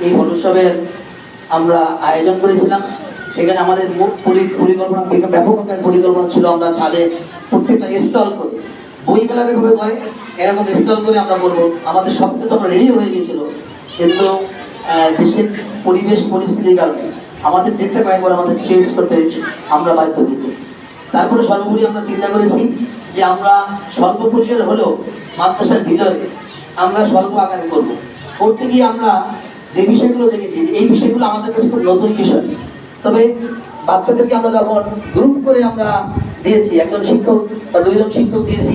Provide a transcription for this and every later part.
এই উৎসবের আমরা আয়োজন করেছিলাম। সেখানে আমাদের পরিকল্পনা বিজ্ঞ- ব্যাপক পরিকল্পনা ছিল আমরা ছাদে প্রত্যেকটা স্টল করে। বই মেলা যেভাবে করে, এরকম স্টল করে আমরা করব। আমাদের সব কিছু আমরা রেডি হয়ে গিয়েছিল। কিন্তু দেশের পরিবেশ, পরিস্থিতির কারণে আমাদের ডেটটা কয়েকবার আমাদের চেঞ্জ করতে আমরা বাধ্য হয়েছি। তারপরে সর্বোপরি আমরা চিন্তা করেছি যে আমরা স্বল্প পরিসরে হলেও মাদ্রাসার ভিতরে আমরা স্বল্প আকারে করব। করতে গিয়ে আমরা যে বিষয়গুলো দেখেছি এই বিষয়গুলো আমাদের কাছে খুব নতুন বিষয়। তবে বাচ্চাদেরকে আমরা যখন গ্রুপ করে আমরা দিয়েছি, একজন শিক্ষক বা দুইজন শিক্ষক দিয়েছি,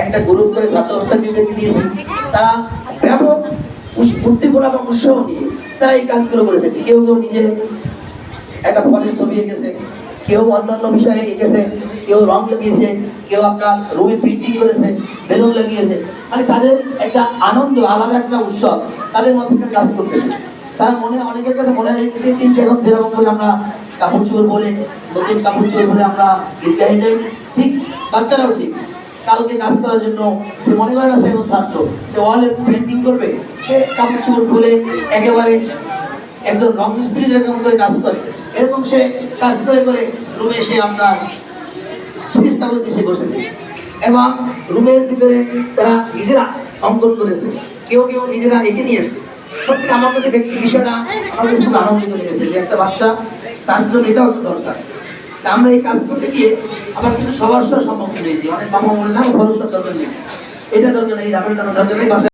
একটা গ্রুপ করে ছাত্রছাত্রীদেরকে দিয়েছি, তারা ব্যাপক উদ্দীপনা এবং উৎসাহ নিয়ে তারা এই কাজগুলো করেছে। কেউ কেউ নিজে একটা ফলের ছবি এঁকেছে, কেউ অন্যান্য বিষয়ে এঁকেছে, কেউ রং লাগিয়েছে, কেউ আপনার রুমে পেন্টিং করেছে, বেলুন লাগিয়েছে। মানে তাদের একটা আনন্দ, আলাদা একটা উৎসব। তাদের মধ্যে কাজ করতেছে তারা মনে অনেকের কাছে মনে হয় যে তিন যেরকম যেরকম করে আমরা কাপড় চোর বলে, নতুন কাপড় চোর বলে আমরা ঈদগাহে যাই, ঠিক, বাচ্চারাও ঠিক। কালকে কাজ করার জন্য সে মনে করে না সে ছাত্র। সে ওয়ালে পেন্টিং করবে, সে কাপড় চোর খুলে একেবারে একজন রং মিস্ত্রি যেরকম করে কাজ করে, এরকম সে কাজ করে করে রুমে এসে আপনার সিরিজ কাগজ দিয়ে সে বসেছে। এবং রুমের ভিতরে তারা নিজেরা অঙ্কন করেছে। কেউ কেউ নিজেরা এঁকে নিয়ে এসছে। সত্যি আমার কাছে ব্যক্তি বিষয়টা আমার কাছে খুব আনন্দিত লেগেছে যে একটা বাচ্চা, তার জন্য এটাও একটা দরকার। তা আমরা এই কাজ করতে গিয়ে আবার কিন্তু সবার সম্মুখীন হয়েছি। অনেক বাবা মনে না ভরসার দরকার নেই। এটা দরকার নেই রাবের দরকার নেই